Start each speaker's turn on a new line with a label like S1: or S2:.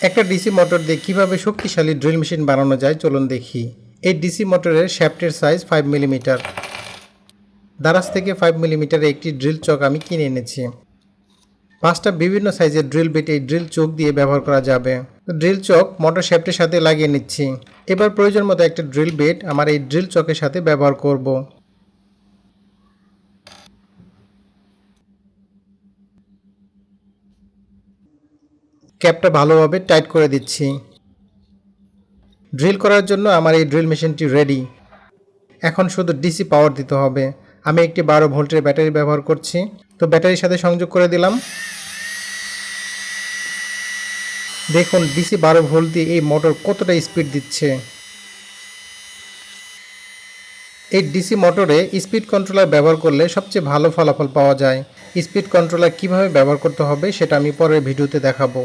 S1: একটা DC motor দিয়ে কীভাবে শক্তিশালী ড্রিল মেশিন বানানো যায় চলুন দেখি। এই ডিসি মোটরের শ্যাফটের সাইজ ফাইভ মিলিমিটার। দারাজ থেকে ফাইভ মিলিমিটারের একটি ড্রিল চক আমি কিনে এনেছি। পাঁচটা বিভিন্ন সাইজের ড্রিল বেট এই ড্রিল চোখ দিয়ে ব্যবহার করা যাবে। ড্রিল চক মোটর শ্যাফটের সাথে লাগিয়ে নিচ্ছি। এবার প্রয়োজন মতো একটা ড্রিল বেট আমার এই ড্রিল চকের সাথে ব্যবহার করব। ক্যাপটা ভালোভাবে টাইট করে দিচ্ছি। ড্রিল করার জন্য আমার এই ড্রিল মেশিনটি রেডি এখন শুধু ডিসি পাওয়ার দিতে হবে। আমি একটি বারো ভোল্টের ব্যাটারি ব্যবহার করছি। তো ব্যাটারির সাথে সংযোগ করে দিলাম। দেখুন ডিসি বারো ভোল্ট দিয়ে এই মোটর কতটা স্পিড দিচ্ছে। এই ডিসি মোটরে স্পিড কন্ট্রোলার ব্যবহার করলে সবচেয়ে ভালো ফলাফল পাওয়া যায়। স্পিড কন্ট্রোলার কীভাবে ব্যবহার করতে হবে সেটা আমি পরের ভিডিওতে দেখাবো।